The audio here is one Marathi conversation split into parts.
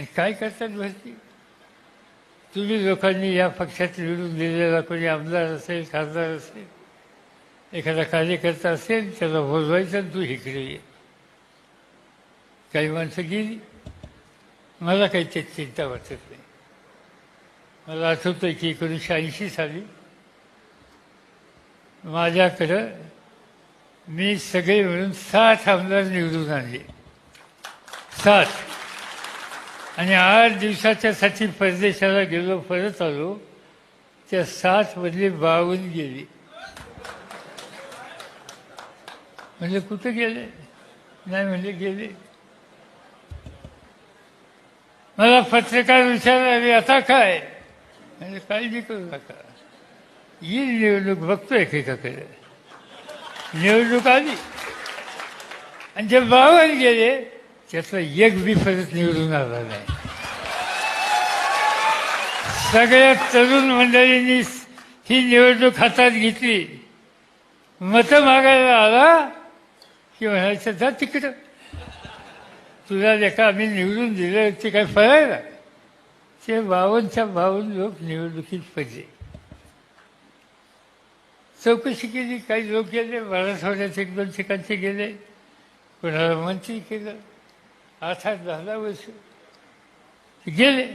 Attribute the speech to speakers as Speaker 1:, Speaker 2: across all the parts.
Speaker 1: आणि काय करतात भरती तुम्ही लोकांनी या पक्षात निवडून दिलेला कोणी आमदार असेल खासदार असेल एखादा कार्यकर्ता असेल त्याला बोलवायचं आणि तू इकडे ये. काही माणसं गेली. मला काही त्याची चिंता वाटत नाही. मला आठवतं की एकोणीसशे ऐंशी साली माझ्याकडं मी सगळे मिळून साठ आमदार निवडून आणले. साठ आणि आठ दिवसाच्यासाठी परदेशाला गेलो परत आलो. त्या सात मधले बावन्न गेली. म्हणजे कुठं गेले? नाही म्हणजे गेले. मला पत्रकार विचारला आता काय? म्हणजे काळजी करू नका. येईल निवडणूक बघतो एकेकाकडे. निवडणूक आली. आणि जे बावन गेले त्यातला एक बी परत निवडून आला नाही. सगळ्या तरुण मंडळींनी ही निवडणूक हातात घेतली. मतं मागायला आला की म्हणायचं जा तिकडं. तुला लेखा आम्ही निवडून दिलं ते काय फळायला ते बावनच्या बावन्न लोक निवडणुकीत पडले. चौकशी केली काही लोक गेले मराठवाड्यात एक दोन ठिकाणचे गेले कोणाला मंत्री केलं. आठ आठ दहा दहा वर्ष गेले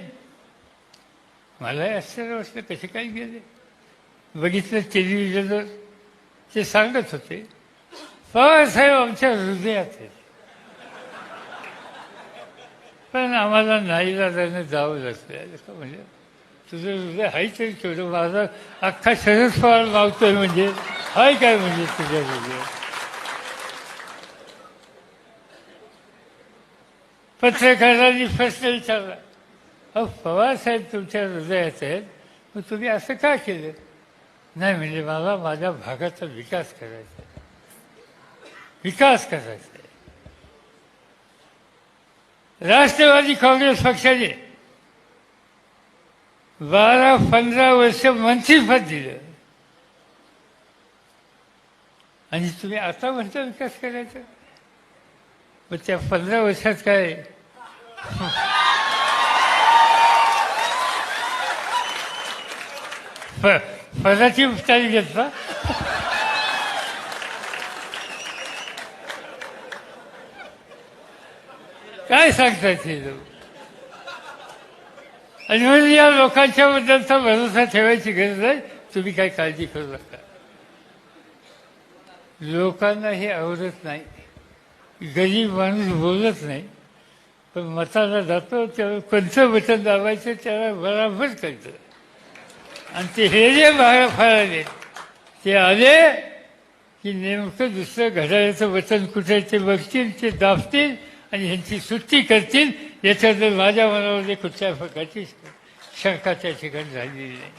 Speaker 1: मलाही आश्चर्य वाटलं कसे काय गेले. बघितलं टेलिव्हिजनवर. ते सांगत होते. बाबासाहेब आमच्या हृदयात आहेत. पण आम्हाला नाईलाजानं जावं लागतं म्हणजे तुझं हृदय हाय तरी छोटं माझा अख्खा शरद पवार मागतोय म्हणजे. हाय काय म्हणजे तुझ्या हृदयात? पत्रकारांनी प्रश्न विचारला अहो पवार साहेब तुमच्या हृदयात आहेत मग तुम्ही असं का केलं? नाही म्हणजे मला माझ्या भागाचा विकास करायचा आहे. विकास करायचा आहे. राष्ट्रवादी काँग्रेस पक्षाने बारा पंधरा वर्ष मंत्रीपद दिलं. आणि तुम्ही आता म्हणता विकास करायचा? मग त्या पंधरा वर्षात काय प- पदाची उपचारी घेतला काय सांगतात हे लोक आणि म्हणून या लोकांच्या बद्दलचा भरोसा ठेवायची गरज आहे तुम्ही काय काळजी करू नका लोकांना हे आवडत नाही गरीब माणूस बोलत नाही पण मताला जातो त्यावेळी कोणतं बटन दाबायचं त्याला बराबर कळतं आणि ते हे जे बाहेर फळाले ते आले की नेमकं दुसरं घड्याळाचं वचन कुठे ते बघतील ते दाबतील आणि ह्यांची सुट्टी करतील. याच्याबद्दल माझ्या मनामध्ये कुठल्या प्रकारची शंका त्या ठिकाणी झालेली नाही.